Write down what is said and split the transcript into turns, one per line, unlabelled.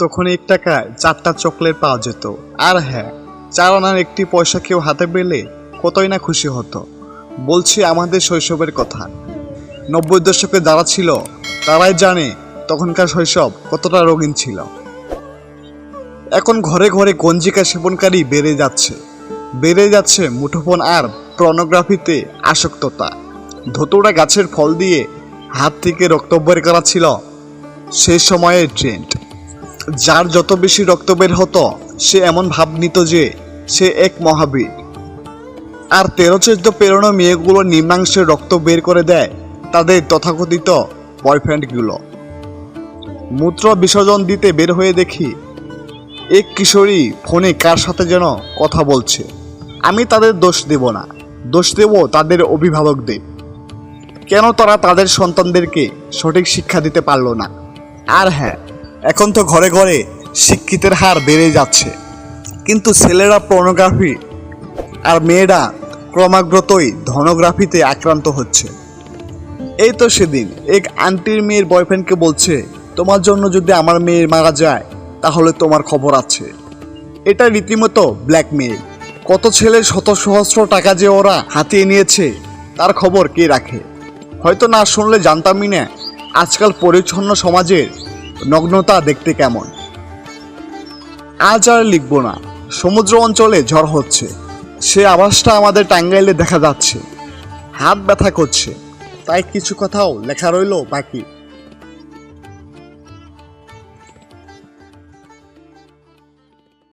তখন এক টাকায় চারটা চকলেট পাওয়া যেত। আর হ্যাঁ চার আনার একটি পয়সা কেউ হাতে পেলে কতই না খুশি হতো। বলছি আমাদের শৈশবের কথা। নব্বই দশকে যারা ছিল, তারাই জানে তখনকার শৈশব কতটা রঙিন ছিল। এখন ঘরে ঘরে গঞ্জিকা সেবনকারী বেড়ে যাচ্ছে। বেড়ে যাচ্ছে মুঠোফোন আর প্রনোগ্রাফিতে আসক্ততা। ধতুরা গাছের ফল দিয়ে হাত থেকে রক্ত বের করা ছিল সেই সময়ের ট্রেন্ড যার যত বেশি রক্ত বের হতো, সে এমন ভাব নিত যে, সে এক মহাবীর। আর তেরো চোদ্দ পেরোনো মেয়েগুলো নিম্নাংশে রক্ত বের করে দেয় তাদের তথাকথিত বয়ফ্রেন্ডগুলো। মূত্র বিসর্জন দিতে বের হয়ে দেখি, এক কিশোরী ফোনে কার সাথে যেন কথা বলছে। আমি তাদের দোষ দেব না, দোষ দেব তাদের অভিভাবকদের। কেন তারা তাদের সন্তানদেরকে সঠিক শিক্ষা দিতে পারল না? আর হ্যাঁ এখন তো ঘরে ঘরে শিক্ষিতের হার বেড়ে যাচ্ছে। কিন্তু ছেলেরা পর্নোগ্রাফি আর মেয়েরা ক্রমাগতই ধনগ্রাফিতে আক্রান্ত হচ্ছে। এই তো সেদিন এক আন্টির মেয়ের বয়ফ্রেন্ডকে বলছে, তোমার জন্য যদি আমার মেয়ে মারা যায়, তাহলে তোমার খবর আছে। এটা রীতিমতো ব্ল্যাকমেইল কত ছেলের শত সহস্র টাকা যে ওরা হাতিয়ে নিয়েছে, তার খবর কে রাখে? হয়তো না শুনলে জানতামই না, আজকাল পরিচ্ছন্ন সমাজের নগ্নতা দেখতে কেমন? আজ আর লিখব না। সমুদ্র অঞ্চলে ঝড় হচ্ছে। সে আভাসটা আমাদের টাঙ্গাইলে দেখা যাচ্ছে। হাত ব্যথা করছে। তাই কিছু কথাও লেখা রইল বাকি।